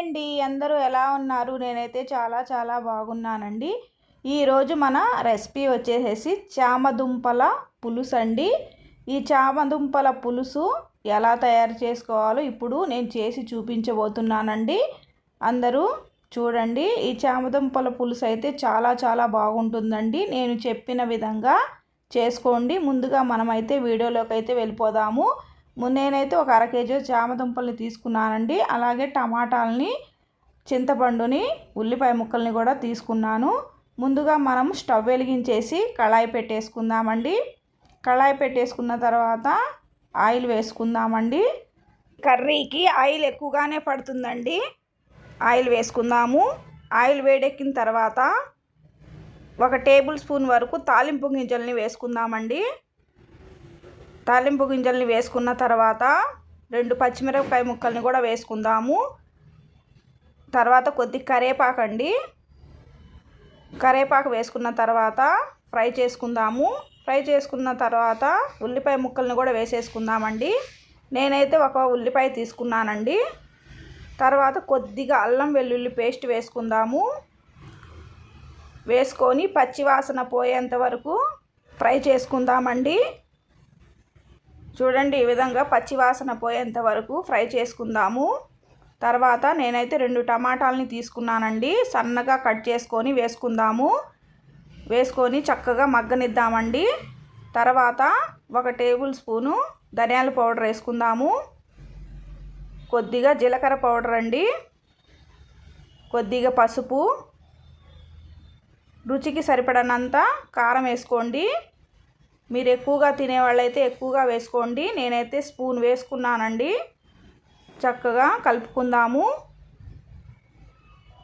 అండి అందరూ ఎలా ఉన్నారు? నేనైతే చాలా చాలా బాగున్నానండి. ఈరోజు మన రెసిపీ వచ్చేసేసి చామదుంపల పులుసు అండి ఈ చామదుంపల పులుసు ఎలా తయారు చేసుకోవాలో ఇప్పుడు నేను చేసి చూపించబోతున్నానండి. అందరూ చూడండి ఈ చామదుంపల పులుసు అయితే చాలా చాలా బాగుంటుందండి. నేను చెప్పిన విధంగా చేసుకోండి. ముందుగా మనమైతే వీడియోలోకి అయితే వెళ్ళిపోదాము. నేనైతే ఒక అర కేజీ చామదుంపల్ని తీసుకున్నానండి. అలాగే టమాటాలని చింతపండుని ఉల్లిపాయ ముక్కల్ని కూడా తీసుకున్నాను. ముందుగా మనం స్టవ్ వెలిగించేసి కళాయి పెట్టేసుకుందామండి. కళాయి పెట్టేసుకున్న తర్వాత ఆయిల్ వేసుకుందామండి. కర్రీకి ఆయిల్ ఎక్కువగానే పడుతుందండి. ఆయిల్ వేసుకుందాము. ఆయిల్ వేడెక్కిన తర్వాత ఒక టేబుల్ స్పూన్ వరకు తాలింపు గింజల్ని వేసుకుందామండి. తాలింపు గింజల్ని వేసుకున్న తర్వాత రెండు పచ్చిమిరపకాయ ముక్కల్ని కూడా వేసుకుందాము. తర్వాత కొద్ది కరేపాకు అండి కరేపాకు వేసుకున్న తర్వాత ఫ్రై చేసుకుందాము. ఫ్రై చేసుకున్న తర్వాత ఉల్లిపాయ ముక్కల్ని కూడా వేసేసుకుందామండి. నేనైతే ఒక ఉల్లిపాయ తీసుకున్నానండి. తర్వాత కొద్దిగా అల్లం వెల్లుల్లి పేస్ట్ వేసుకుందాము. వేసుకొని పచ్చివాసన పోయేంత వరకు ఫ్రై చేసుకుందామండి. చూడండి ఈ విధంగా పచ్చివాసన పోయేంత వరకు ఫ్రై చేసుకుందాము. తర్వాత నేనైతే రెండు టమాటాలని తీసుకున్నానండి. సన్నగా కట్ చేసుకొని వేసుకుందాము. వేసుకొని చక్కగా మగ్గనిద్దామండి. తర్వాత ఒక టేబుల్ స్పూను ధనియాల పౌడర్ వేసుకుందాము. కొద్దిగా జీలకర్ర పౌడర్ అండి. కొద్దిగా పసుపు. రుచికి సరిపడనంత కారం వేసుకోండి. మీరు ఎక్కువగా తినేవాళ్ళైతే ఎక్కువగా వేసుకోండి. నేనైతే స్పూన్ వేసుకున్నానండి. చక్కగా కలుపుకుందాము.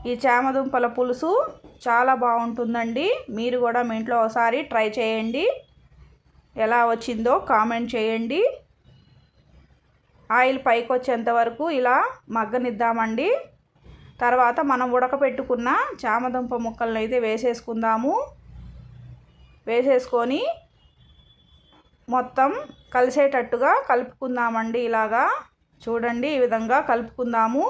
ఈ చామదుంపల పులుసు చాలా బాగుంటుందండి. మీరు కూడా మీ ఇంట్లో ఒకసారి ట్రై చేయండి. ఎలా వచ్చిందో కామెంట్ చేయండి. ఆయిల్ పైకి వచ్చేంత వరకు ఇలా మగ్గనిద్దామండి. తర్వాత మనం ఉడకపెట్టుకున్న చామదుంప ముక్కలను అయితే వేసేసుకుందాము. వేసేసుకొని మొత్తం కలిసేటట్టుగా కలుపుకుందామండి ఇలాగా. చూడండి ఈ విధంగా కలుపుకుందాము.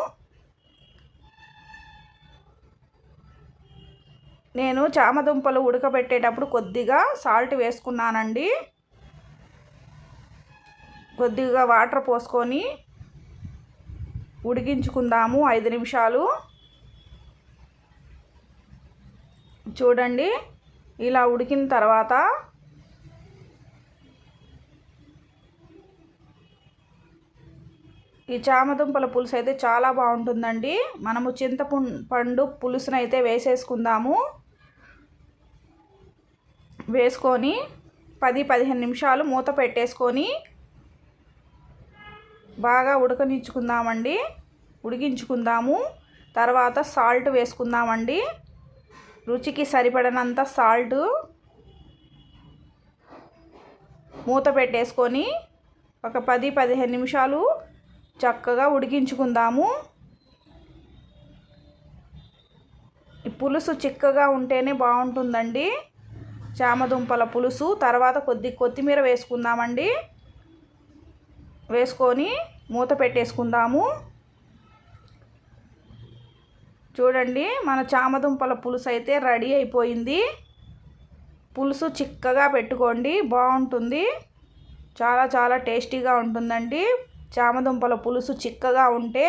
నేను చామదుంపలు ఉడకబెట్టేటప్పుడు కొద్దిగా సాల్ట్ వేసుకున్నానండి. కొద్దిగా వాటర్ పోసుకొని ఉడికించుకుందాము ఐదు నిమిషాలు. చూడండి ఇలా ఉడికిన తర్వాత ఈ చామదుంపల పులుసు అయితే చాలా బాగుంటుందండి. మనము చింతపండు పులుసును అయితే వేసేసుకుందాము. వేసుకొని పది పదిహేను నిమిషాలు మూత పెట్టేసుకొని బాగా ఉడకనిచ్చుకుందామండి. ఉడికించుకుందాము. తర్వాత సాల్ట్ వేసుకుందామండి. రుచికి సరిపడినంత సాల్ట్ మూత పెట్టేసుకొని ఒక పది పదిహేను నిమిషాలు చక్కగా ఉడికించుకుందాము. పులుసు చిక్కగా ఉంటేనే బాగుంటుందండి. చామదుంపల పులుసు తర్వాత కొద్ది కొత్తిమీర వేసుకుందామండి. వేసుకొని మూత పెట్టేసుకుందాము. చూడండి మన చామదుంపల పులుసు అయితే రెడీ అయిపోయింది. పులుసు చిక్కగా పెట్టుకోండి బాగుంటుంది. చాలా చాలా టేస్టీగా ఉంటుందండి. చామదుంపల పులుసు చిక్కగా ఉంటే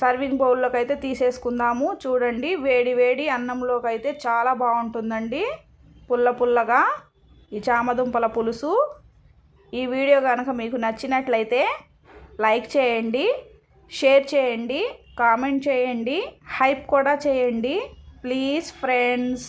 సర్వింగ్ బౌల్లోకి అయితే తీసేసుకుందాము. చూడండి వేడి వేడి అన్నంలోకి అయితే చాలా బాగుంటుందండి. పుల్ల పుల్లగా ఈ చామదుంపల పులుసు. ఈ వీడియో కనుక మీకు నచ్చినట్లయితే లైక్ చేయండి షేర్ చేయండి కామెంట్ చేయండి హైప్ కూడా చేయండి. Please friends.